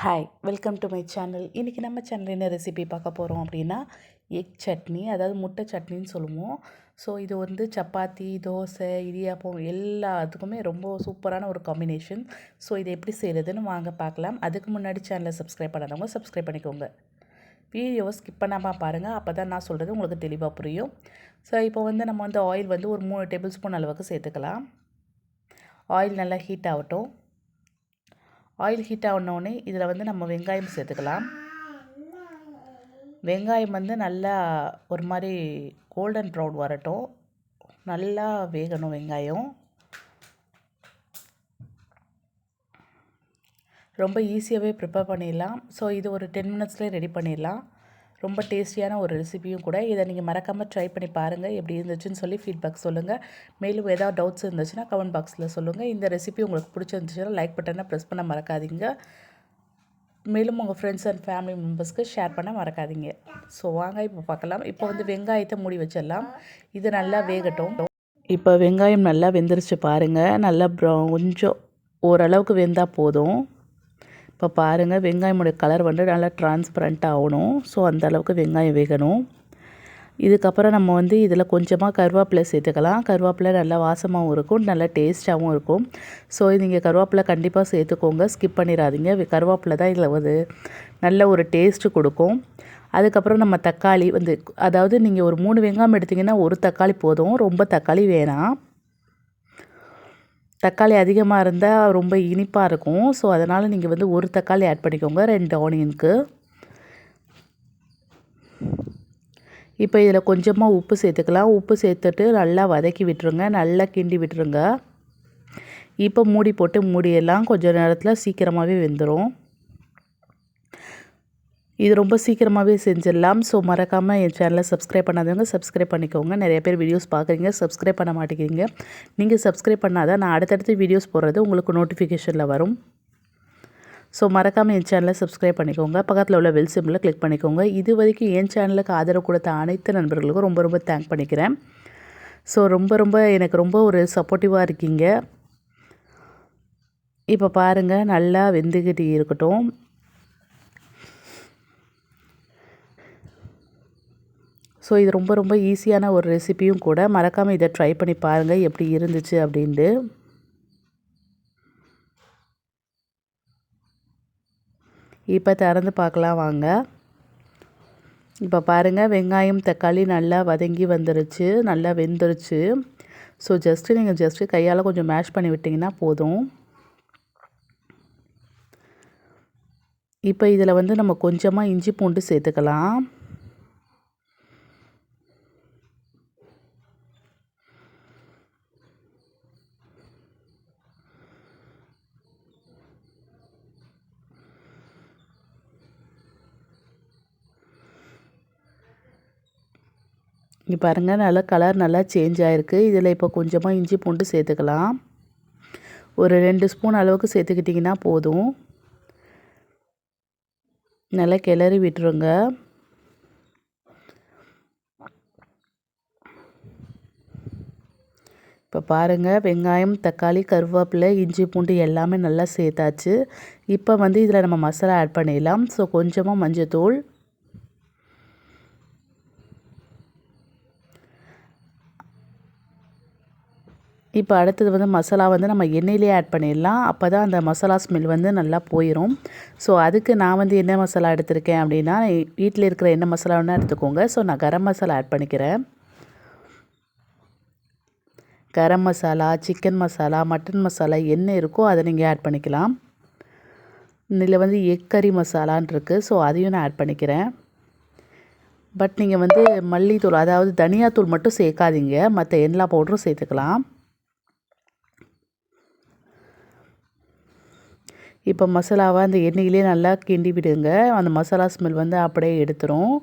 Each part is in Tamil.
Hi welcome to my channel இன்றைக்கி நம்ம சேனல் என்ன ரெசிபி பார்க்க போகிறோம் அப்படின்னா எக் சட்னி அதாவது முட்டை சட்னின்னு சொல்லுவோம். ஸோ இது வந்து சப்பாத்தி தோசை இடியாப்பம் எல்லாத்துக்குமே ரொம்ப சூப்பரான ஒரு காம்பினேஷன் ஸோ இதை எப்படி செய்கிறதுன்னு வாங்க பார்க்கலாம். அதுக்கு முன்னாடி சேனலை சப்ஸ்கிரைப் பண்ணாதவங்க சப்ஸ்கிரைப் பண்ணிக்கோங்க. வீடியோவை ஸ்கிப் பண்ணாமல் பாருங்கள் அப்போ தான் நான் சொல்கிறது உங்களுக்கு தெளிவாக புரியும். ஸோ இப்போ வந்து நம்ம வந்து ஆயில் வந்து ஒரு மூணு டேபிள் ஸ்பூன் அளவுக்கு சேர்த்துக்கலாம். ஆயில் நல்லா ஹீட் ஆகட்டும். ஆயில் ஹீட் ஆனோடனே இதில் வந்து நம்ம வெங்காயம் சேர்த்துக்கலாம். வெங்காயம் வந்து நல்லா ஒரு மாதிரி கோல்டன் ப்ரௌன் வரட்டும். நல்லா வேகணும் வெங்காயம். ரொம்ப ஈஸியாகவே ப்ரிப்பேர் பண்ணிடலாம். ஸோ இது ஒரு டென் மினிட்ஸ்லேயே ரெடி பண்ணிடலாம். ரொம்ப டேஸ்டியான ஒரு ரெசிபியும் கூட. இதை நீங்கள் மறக்காமல் ட்ரை பண்ணி பாருங்கள் எப்படி இருந்துச்சுன்னு சொல்லி ஃபீட்பேக் சொல்லுங்கள் மேலும் ஏதாவது டவுட்ஸ் இருந்துச்சுன்னா கமெண்ட் பாக்ஸில் சொல்லுங்கள் இந்த ரெசிபி உங்களுக்கு பிடிச்சிருந்துச்சுன்னா லைக் பட்டனை ப்ரெஸ் பண்ண மறக்காதீங்க. மேலும் உங்கள் ஃப்ரெண்ட்ஸ் அண்ட் ஃபேமிலி மெம்பர்ஸ்க்கு ஷேர் பண்ண மறக்காதீங்க. ஸோ வாங்க இப்போ பார்க்கலாம். இப்போ வந்து வெங்காயத்தை மூடி வச்சிடலாம். இது நல்லா வேகட்டும். இப்போ வெங்காயம் நல்லா வெந்துருச்சு பாருங்கள் நல்லா ப்ரௌ கொஞ்சம் ஓரளவுக்கு வெந்தால் போதும். இப்போ பாருங்கள் வெங்காயமுடைய கலர் வந்து நல்லா டிரான்ஸ்பரண்ட் ஆகணும். ஸோ அந்த அளவுக்கு வெங்காயம் வேகணும். இதுக்கப்புறம் நம்ம வந்து இதில் கொஞ்சமாக கருவேப்பிலை சேர்த்துக்கலாம். கருவேப்பிலை நல்லா வாசமாகவும் இருக்கும் நல்லா டேஸ்ட்டாகவும் இருக்கும். ஸோ நீங்கள் கருவேப்பிலை கண்டிப்பாக சேர்த்துக்கோங்க. ஸ்கிப் பண்ணிடாதீங்க. கருவேப்பிலை தான் இதில் வந்து நல்ல ஒரு டேஸ்ட்டு கொடுக்கும். அதுக்கப்புறம் நம்ம தக்காளி வந்து அதாவது நீங்கள் ஒரு மூணு வெங்காயம் எடுத்திங்கன்னா ஒரு தக்காளி போதும். ரொம்ப தக்காளி வேணாம். தக்காளி அதிகமாக இருந்தால் ரொம்ப இனிப்பாக இருக்கும். ஸோ அதனால் நீங்கள் வந்து ஒரு தக்காளி ஆட் பண்ணிக்கோங்க ரெண்டு ஆனியனுக்கு இப்போ இதில் கொஞ்சமாக உப்பு சேர்த்துக்கலாம். உப்பு சேர்த்துட்டு நல்லா வதக்கி விட்டுருங்க. நல்லா கிண்டி விட்டுருங்க. இப்போ மூடி போட்டு மூடியெல்லாம் கொஞ்சம் நேரத்தில் சீக்கிரமாகவே வெந்துடும் இது ரொம்ப சீக்கிரமாகவே செஞ்சிடலாம். ஸோ மறக்காமல் என் சேனலை சப்ஸ்கிரைப் பண்ணாதவங்க சப்ஸ்கிரைப் பண்ணிக்கோங்க. நிறைய பேர் வீடியோஸ் பார்க்குறீங்க சப்ஸ்கிரைப் பண்ண மாட்டேங்கிறீங்க. நீங்கள் சப்ஸ்கிரைப் பண்ணாதான் நான் அடுத்தடுத்து வீடியோஸ் போடுறது உங்களுக்கு நோட்டிஃபிகேஷனில் வரும். ஸோ மறக்காமல் என் சேனலை சப்ஸ்கிரைப் பண்ணிக்கோங்க. பக்கத்தில் உள்ள வெல் சிம்பிளை கிளிக் பண்ணிக்கோங்க. இது வரைக்கும் என் சேனலுக்கு ஆதரவு கொடுத்த அனைத்து நண்பர்களுக்கும் ரொம்ப ரொம்ப தேங்க் பண்ணிக்கிறேன். ஸோ ரொம்ப ரொம்ப எனக்கு ரொம்ப ஒரு சப்போர்ட்டிவாக இருக்கீங்க. இப்போ பாருங்கள் நல்லா வெந்துக்கிட்டு இருக்கட்டும். ஸோ இது ரொம்ப ரொம்ப ஈஸியான ஒரு ரெசிப்பியும் கூட. மறக்காமல் இதை ட்ரை பண்ணி பாருங்கள் எப்படி இருந்துச்சு அப்படின்ட்டு. இப்போ திறந்து பார்க்கலாம் வாங்க. இப்போ பாருங்கள் வெங்காயம் தக்காளி நல்லா வதங்கி வந்துருச்சு. நல்லா வெந்துருச்சு. ஸோ ஜஸ்ட்டு நீங்கள் ஜஸ்ட்டு கையால் கொஞ்சம் மேஷ் பண்ணி விட்டிங்கன்னா போதும். இப்போ இதில் வந்து நம்ம கொஞ்சமாக இஞ்சி பூண்டு சேர்த்துக்கலாம். இங்கே பாருங்கள் நல்லா கலர் நல்லா சேஞ்ச் ஆகிருக்கு இதில் இப்போ கொஞ்சமாக இஞ்சி பூண்டு சேர்த்துக்கலாம். ஒரு ரெண்டு ஸ்பூன் அளவுக்கு சேர்த்துக்கிட்டிங்கன்னா போதும். நல்லா கிளறி விட்டுருங்க. இப்போ பாருங்கள் வெங்காயம் தக்காளி கருவேப்பிலை இஞ்சி பூண்டு எல்லாமே நல்லா சேர்த்தாச்சு. இப்போ வந்து இதில் நம்ம மசாலா ஆட் பண்ணிடலாம். ஸோ கொஞ்சமாக மஞ்சள் தூள் இப்போ அடுத்தது வந்து மசாலா வந்து நம்ம எண்ணெயிலே ஆட் பண்ணிடலாம். அப்போ தான் அந்த மசாலா ஸ்மெல் வந்து நல்லா போயிடும் ஸோ அதுக்கு நான் வந்து என்ன மசாலா எடுத்திருக்கேன் அப்படின்னா வீட்டில் இருக்கிற என்ன மசாலா வேணால் எடுத்துக்கோங்க. ஸோ நான் கரம் மசாலா ஆட் பண்ணிக்கிறேன். கரம் மசாலா சிக்கன் மசாலா மட்டன் மசாலா என்ன இருக்கோ அதை நீங்கள் ஆட் பண்ணிக்கலாம். இதில் வந்து எக் கறி மசாலான் இருக்குது ஸோ அதையும் நான் ஆட் பண்ணிக்கிறேன். பட் நீங்கள் வந்து மல்லித்தூள் அதாவது தனியாத்தூள் மட்டும் சேர்க்காதீங்க. மற்ற எல்லா பவுடரும் சேர்த்துக்கலாம். இப்போ மசாலாவை அந்த எண்ணெயிலே நல்லா கிண்டி விடுங்க. அந்த மசாலா ஸ்மெல் வந்து அப்படியே எடுத்துரும்.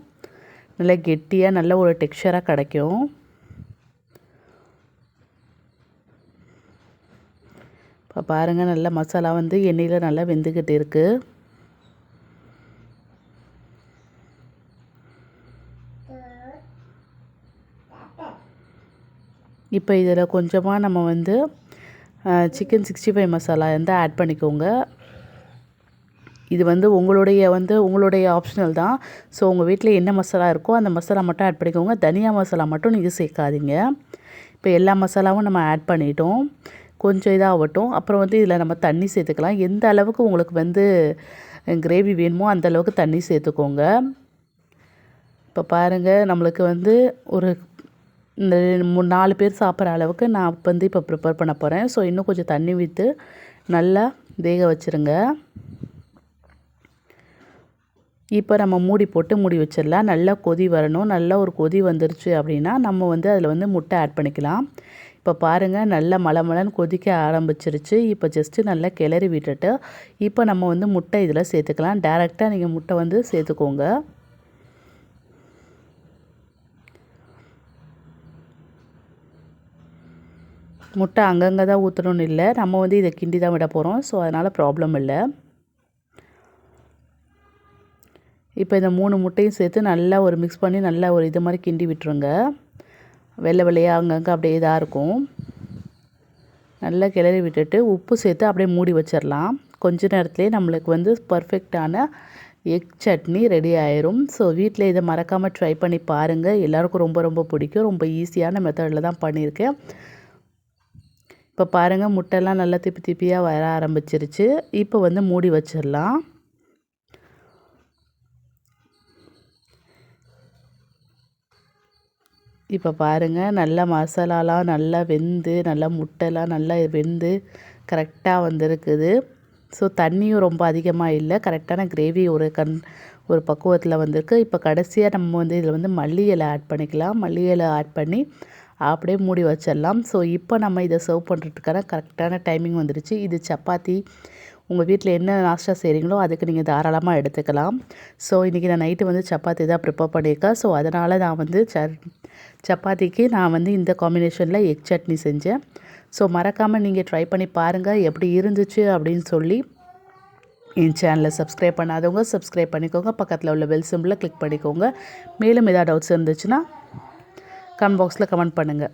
நல்லா கெட்டியாக நல்ல ஒரு டெக்ஸ்சராக கிடைக்கும். இப்போ பாருங்கள் நல்லா மசாலா வந்து எண்ணெயில் நல்லா வெந்துக்கிட்டு இருக்குது இப்போ இதில் கொஞ்சமாக நம்ம வந்து சிக்கன் சிக்ஸ்டி ஃபைவ் மசாலா வந்து ஆட் பண்ணிக்கோங்க. இது வந்து உங்களுடைய வந்து உங்களுடைய ஆப்ஷனல் தான். ஸோ உங்கள் வீட்டில் என்ன மசாலா இருக்கோ அந்த மசாலா மட்டும் ஆட் பண்ணிக்கோங்க. தனியா மசாலா மட்டும் நீங்கள் சேர்க்காதீங்க. இப்போ எல்லா மசாலாவும் நம்ம ஆட் பண்ணிட்டோம். கொஞ்சம் இதாகட்டும். அப்புறம் வந்து இதில் நம்ம தண்ணி சேர்த்துக்கலாம். எந்த அளவுக்கு உங்களுக்கு வந்து கிரேவி வேணுமோ அந்த அளவுக்கு தண்ணி சேர்த்துக்கோங்க. இப்போ பாருங்கள் நம்மளுக்கு வந்து ஒரு இந்த மூணு நாலு பேர் சாப்பிட்ற அளவுக்கு நான் வந்து இப்போ ப்ரிப்பேர் பண்ண போகிறேன் ஸோ இன்னும் கொஞ்சம் தண்ணி விற்று நல்லா வேக வச்சுருங்க. இப்போ நம்ம மூடி போட்டு மூடி வச்சிடலாம். நல்லா கொதி வரணும். நல்லா ஒரு கொதி வந்துருச்சு அப்படின்னா நம்ம வந்து அதில் வந்து முட்டை ஆட் பண்ணிக்கலாம். இப்போ பாருங்கள் நல்லா மலமலன்னு கொதிக்க ஆரம்பிச்சிருச்சு. இப்போ ஜஸ்ட்டு நல்லா கிளறி விட்டுட்டு இப்போ நம்ம வந்து முட்டை இதில் சேர்த்துக்கலாம். டேரெக்டாக நீங்கள் முட்டை வந்து சேர்த்துக்கோங்க. முட்டை அங்கங்கே தான் ஊற்றணும்னு இல்லை. நம்ம வந்து இதை கிண்டி தான் விட போகிறோம் ஸோ அதனால் ப்ராப்ளம் இல்லை. இப்போ இந்த மூணு முட்டையும் சேர்த்து நல்லா ஒரு மிக்ஸ் பண்ணி நல்லா ஒரு இது மாதிரி கிண்டி விட்டுருங்க. வெள்ளை வெள்ளையாக அங்கங்கே அப்படியே இதாக இருக்கும். நல்லா கிளறி விட்டுட்டு உப்பு சேர்த்து அப்படியே மூடி வச்சிடலாம். கொஞ்ச நேரத்துலேயே நம்மளுக்கு வந்து பர்ஃபெக்டான எக் சட்னி ரெடி ஆயிரும். ஸோ வீட்டில் இதை மறக்காமல் ட்ரை பண்ணி பாருங்கள் எல்லாருக்கும் ரொம்ப ரொம்ப பிடிக்கும். ரொம்ப ஈஸியான மெத்தடில் தான் பண்ணியிருக்கேன். இப்போ பாருங்கள் முட்டைலாம் நல்லா திப்பி திப்பியாக வர ஆரம்பிச்சிருச்சு. இப்போ வந்து மூடி வச்சிடலாம். இப்போ பாருங்கள் நல்லா மசாலாலாம் நல்லா வெந்து நல்லா முட்டைலாம் நல்லா வெந்து கரெக்டாக வந்திருக்குது. ஸோ தண்ணியும் ரொம்ப அதிகமாக இல்லை. கரெக்டான கிரேவி ஒரு கண் ஒரு பக்குவத்தில் வந்திருக்கு. இப்போ கடைசியாக நம்ம வந்து இதில் வந்து மல்லி இலை ஆட் பண்ணிக்கலாம். மல்லி இலை ஆட் பண்ணி அப்படியே மூடி வச்சிடலாம். ஸோ இப்போ நம்ம இதை சர்வ் பண்ணுறதுக்கான கரெக்டான டைமிங் வந்துடுச்சு இது சப்பாத்தி உங்கள் வீட்டில் என்ன நாஸ்டா செய்கிறீங்களோ அதுக்கு நீங்கள் தாராளமாக எடுத்துக்கலாம். ஸோ இன்றைக்கி நான் நைட்டு வந்து சப்பாத்தி தான் ப்ரிப்பேர் பண்ணியிருக்கேன் ஸோ அதனால் நான் வந்து ச சப்பாத்திக்கு நான் வந்து இந்த காம்பினேஷனில் எக் சட்னி செஞ்சேன். ஸோ மறக்காமல் நீங்கள் ட்ரை பண்ணி பாருங்கள் எப்படி இருந்துச்சு அப்படின்னு சொல்லி என் சேனலை சப்ஸ்கிரைப் பண்ணாதவங்க சப்ஸ்கிரைப் பண்ணிக்கோங்க. பக்கத்தில் உள்ள பெல் சிம்பிளை கிளிக் பண்ணிக்கோங்க. மேலும் ஏதாவது டவுட்ஸ் இருந்துச்சுன்னா கமெண்ட் பாக்ஸில் கமெண்ட் பண்ணுங்கள்